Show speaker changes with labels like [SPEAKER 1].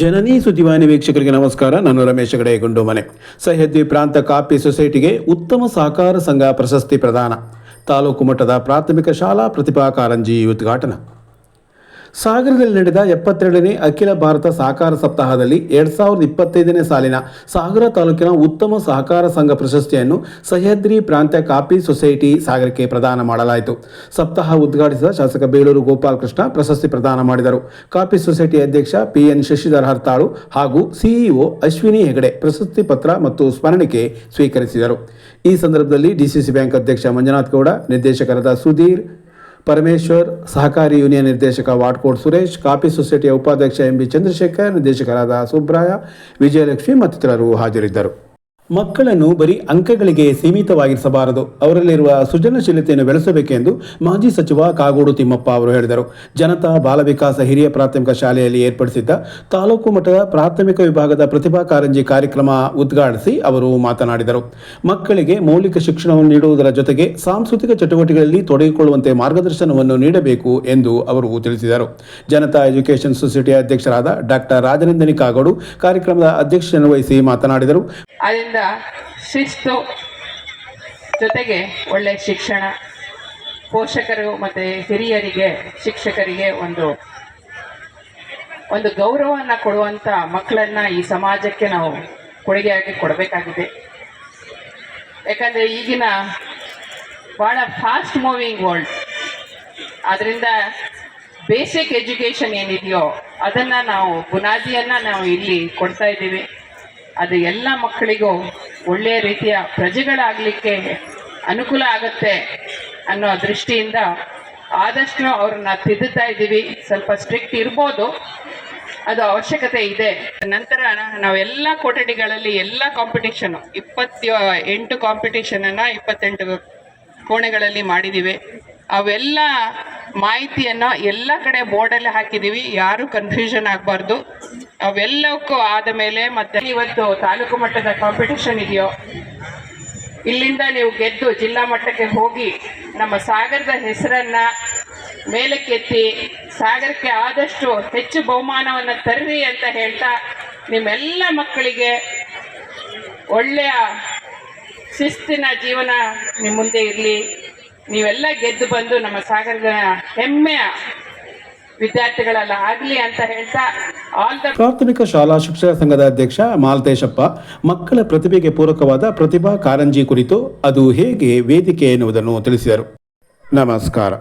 [SPEAKER 1] ಜನನಿ ಸುದ್ದಿವಾಹಿನಿ ವೀಕ್ಷಕರಿಗೆ ನಮಸ್ಕಾರ. ನಾನು ರಮೇಶ್ ಗಡೆ ಗುಂಡುಮನೆ ಸಹ್ಯಾದ್ರಿ ಪ್ರಾಂತ ಕಾಪಿ ಸೊಸೈಟಿಗೆ ಉತ್ತಮ ಸಹಕಾರ ಸಂಘ ಪ್ರಶಸ್ತಿ ಪ್ರದಾನ. ತಾಲೂಕು ಮಟ್ಟದ ಪ್ರಾಥಮಿಕ ಶಾಲಾ ಪ್ರತಿಭಾ ಕಾರಂಜಿ ಉದ್ಘಾಟನಾ. ಸಾಗರದಲ್ಲಿ ನಡೆದ ಎಪ್ಪತ್ತೆರಡನೇ ಅಖಿಲ ಭಾರತ ಸಹಕಾರ ಸಪ್ತಾಹದಲ್ಲಿ ಎರಡ್ ಸಾವಿರದ ಇಪ್ಪತ್ತೈದನೇ ಸಾಲಿನ ಸಾಗರ ತಾಲೂಕಿನ ಉತ್ತಮ ಸಹಕಾರ ಸಂಘ ಪ್ರಶಸ್ತಿಯನ್ನು ಸಹ್ಯಾದ್ರಿ ಪ್ರಾಂತ್ಯ ಕಾಪಿ ಸೊಸೈಟಿ ಸಾಗರಕ್ಕೆ ಪ್ರದಾನ ಮಾಡಲಾಯಿತು. ಸಪ್ತಾಹ ಉದ್ಘಾಟಿಸಿದ ಶಾಸಕ ಬೇಲೂರು ಗೋಪಾಲಕೃಷ್ಣ ಪ್ರಶಸ್ತಿ ಪ್ರದಾನ ಮಾಡಿದರು. ಕಾಪಿ ಸೊಸೈಟಿ ಅಧ್ಯಕ್ಷ ಪಿಎನ್ ಶಶಿಧರ್ ಹರ್ತಾಳು ಹಾಗೂ ಸಿಇಒ ಅಶ್ವಿನಿ ಹೆಗಡೆ ಪ್ರಶಸ್ತಿ ಪತ್ರ ಮತ್ತು ಸ್ಮರಣಿಕೆ ಸ್ವೀಕರಿಸಿದರು. ಈ ಸಂದರ್ಭದಲ್ಲಿ ಡಿಸಿಸಿ ಬ್ಯಾಂಕ್ ಅಧ್ಯಕ್ಷ ಮಂಜುನಾಥ್ ಗೌಡ, ನಿರ್ದೇಶಕರಾದ ಸುಧೀರ್ ಪರಮೇಶ್ವರ್, ಸಹಕಾರಿ ಯೂನಿಯನ್ ನಿರ್ದೇಶಕ ವಾಟ್ಕೋಟ್ ಸುರೇಶ್ ಕಾಫಿ ಸೊಸೈಟಿಯ ಉಪಾಧ್ಯಕ್ಷ ಎಂ ಬಿ ಚಂದ್ರಶೇಖರ್, ನಿರ್ದೇಶಕರಾದ ಸುಬ್ರಾಯ, ವಿಜಯಲಕ್ಷ್ಮಿ ಮತ್ತಿತರರು ಹಾಜರಿದ್ದರು. ಮಕ್ಕಳನ್ನು ಬರೀ ಅಂಕಗಳಿಗೆ ಸೀಮಿತವಾಗಿರಿಸಬಾರದು. ಅವರಲ್ಲಿರುವ ಸೃಜನಶೀಲತೆಯನ್ನು ಬೆಳೆಸಬೇಕೆಂದು ಮಾಜಿ ಸಚಿವ ಕಾಗೋಡು ತಿಮ್ಮಪ್ಪ ಅವರು ಹೇಳಿದರು. ಜನತಾ ಬಾಲ ವಿಕಾಸ ಹಿರಿಯ ಪ್ರಾಥಮಿಕ ಶಾಲೆಯಲ್ಲಿ ಏರ್ಪಡಿಸಿದ್ದ ತಾಲೂಕು ಮಟ್ಟದ ಪ್ರಾಥಮಿಕ ವಿಭಾಗದ ಪ್ರತಿಭಾ ಕಾರಂಜಿ ಕಾರ್ಯಕ್ರಮ ಉದ್ಘಾಟಿಸಿ ಅವರು ಮಾತನಾಡಿದರು. ಮಕ್ಕಳಿಗೆ ಮೌಲಿಕ ಶಿಕ್ಷಣವನ್ನು ನೀಡುವುದರ ಜೊತೆಗೆ ಸಾಂಸ್ಕೃತಿಕ ಚಟುವಟಿಕೆಗಳಲ್ಲಿ ತೊಡಗಿಕೊಳ್ಳುವಂತೆ ಮಾರ್ಗದರ್ಶನವನ್ನು ನೀಡಬೇಕು ಎಂದು ಅವರು ತಿಳಿಸಿದರು. ಜನತಾ ಎಜುಕೇಷನ್ ಸೊಸೈಟಿಯ ಅಧ್ಯಕ್ಷರಾದ ಡಾಕ್ಟರ್ ರಾಜನಂದಿನಿ ಕಾಗೋಡು ಕಾರ್ಯಕ್ರಮದ ಅಧ್ಯಕ್ಷತೆಯನ್ನು ವಹಿಸಿ ಮಾತನಾಡಿದರು.
[SPEAKER 2] ಶಿಸ್ತು ಜೊತೆಗೆ ಒಳ್ಳೆ ಶಿಕ್ಷಣ ಪೋಷಕರು ಮತ್ತು ಹಿರಿಯರಿಗೆ, ಶಿಕ್ಷಕರಿಗೆ ಒಂದು ಒಂದು ಗೌರವವನ್ನು ಕೊಡುವಂಥ ಮಕ್ಕಳನ್ನು ಈ ಸಮಾಜಕ್ಕೆ ನಾವು ಕೊಡುಗೆಯಾಗಿ ಕೊಡಬೇಕಾಗಿದೆ. ಯಾಕಂದರೆ ಈಗಿನ ಭಾಳ ಫಾಸ್ಟ್ ಮೂವಿಂಗ್ ವರ್ಲ್ಡ್ ಅದರಿಂದ ಬೇಸಿಕ್ ಎಜುಕೇಷನ್ ಏನಿದೆಯೋ ಅದನ್ನು ನಾವು ಬುನಾದಿಯನ್ನು ನಾವು ಇಲ್ಲಿ ಕೊಡ್ತಾ ಇದ್ದೀವಿ. ಅದು ಎಲ್ಲ ಮಕ್ಕಳಿಗೂ ಒಳ್ಳೆಯ ರೀತಿಯ ಪ್ರಜೆಗಳಾಗಲಿಕ್ಕೆ ಅನುಕೂಲ ಆಗುತ್ತೆ ಅನ್ನೋ ದೃಷ್ಟಿಯಿಂದ ಆದಷ್ಟು ಅವ್ರನ್ನ ತಿದ್ದುತ್ತಾ ಇದ್ದೀವಿ. ಸ್ವಲ್ಪ ಸ್ಟ್ರಿಕ್ಟ್ ಇರ್ಬೋದು. ಅದು ಅವಶ್ಯಕತೆ ಇದೆ. ನಂತರ ನಾವೆಲ್ಲ ಕೊಠಡಿಗಳಲ್ಲಿ ಎಲ್ಲ ಕಾಂಪಿಟೇಷನು ಇಪ್ಪತ್ತ ಎಂಟು ಕಾಂಪಿಟೇಷನನ್ನು ಇಪ್ಪತ್ತೆಂಟು ಕೋಣೆಗಳಲ್ಲಿ ಮಾಡಿದ್ದೀವಿ ಅವೆಲ್ಲ ಮಾಹಿತಿಯನ್ನು ಎಲ್ಲ ಕಡೆ ಬೋರ್ಡಲ್ಲಿ ಹಾಕಿದ್ದೀವಿ ಯಾರು ಕನ್ಫ್ಯೂಷನ್ ಆಗಬಾರ್ದು. ಅವೆಲ್ಲಕ್ಕೂ ಆದ ಮೇಲೆ ಮತ್ತೆ ಇವತ್ತು ತಾಲೂಕು ಮಟ್ಟದ ಕಾಂಪಿಟೇಷನ್ ಇದೆಯೋ, ಇಲ್ಲಿಂದ ನೀವು ಗೆದ್ದು ಜಿಲ್ಲಾ ಮಟ್ಟಕ್ಕೆ ಹೋಗಿ ನಮ್ಮ ಸಾಗರದ ಹೆಸರನ್ನ ಮೇಲಕ್ಕೆತ್ತಿ, ಸಾಗರಕ್ಕೆ ಆದಷ್ಟು ಹೆಚ್ಚು ಬಹುಮಾನವನ್ನು ತರ್ರಿ ಅಂತ ಹೇಳ್ತಾ ನಿಮ್ಮೆಲ್ಲ ಮಕ್ಕಳಿಗೆ ಒಳ್ಳೆಯ ಶಿಸ್ತಿನ ಜೀವನ ನಿಮ್ಮ ಮುಂದೆ ಇರಲಿ. ನೀವೆಲ್ಲ ಗೆದ್ದು ಬಂದು ನಮ್ಮ ಸಾಗರದ ಹೆಮ್ಮೆಯ ವಿದ್ಯಾರ್ಥಿಗಳೆಲ್ಲ, ಆಗಲಿ ಅಂತ ಹೇಳ್ತಾ
[SPEAKER 1] ಪ್ರಾಥಮಿಕ ಶಾಲಾ ಶಿಕ್ಷಕ ಸಂಘದ ಅಧ್ಯಕ್ಷ ಮಾಲ್ತೇಶಪ್ಪ, ಮಕ್ಕಳ ಪ್ರತಿಭೆಗೆ ಪೂರಕವಾದ ಪ್ರತಿಭಾ ಕಾರಂಜಿ ಕುರಿತು ಅದು ಹೇಗೆ ವೇದಿಕೆ ಎನ್ನುವುದನ್ನು ತಿಳಿಸಿದರು. ನಮಸ್ಕಾರ.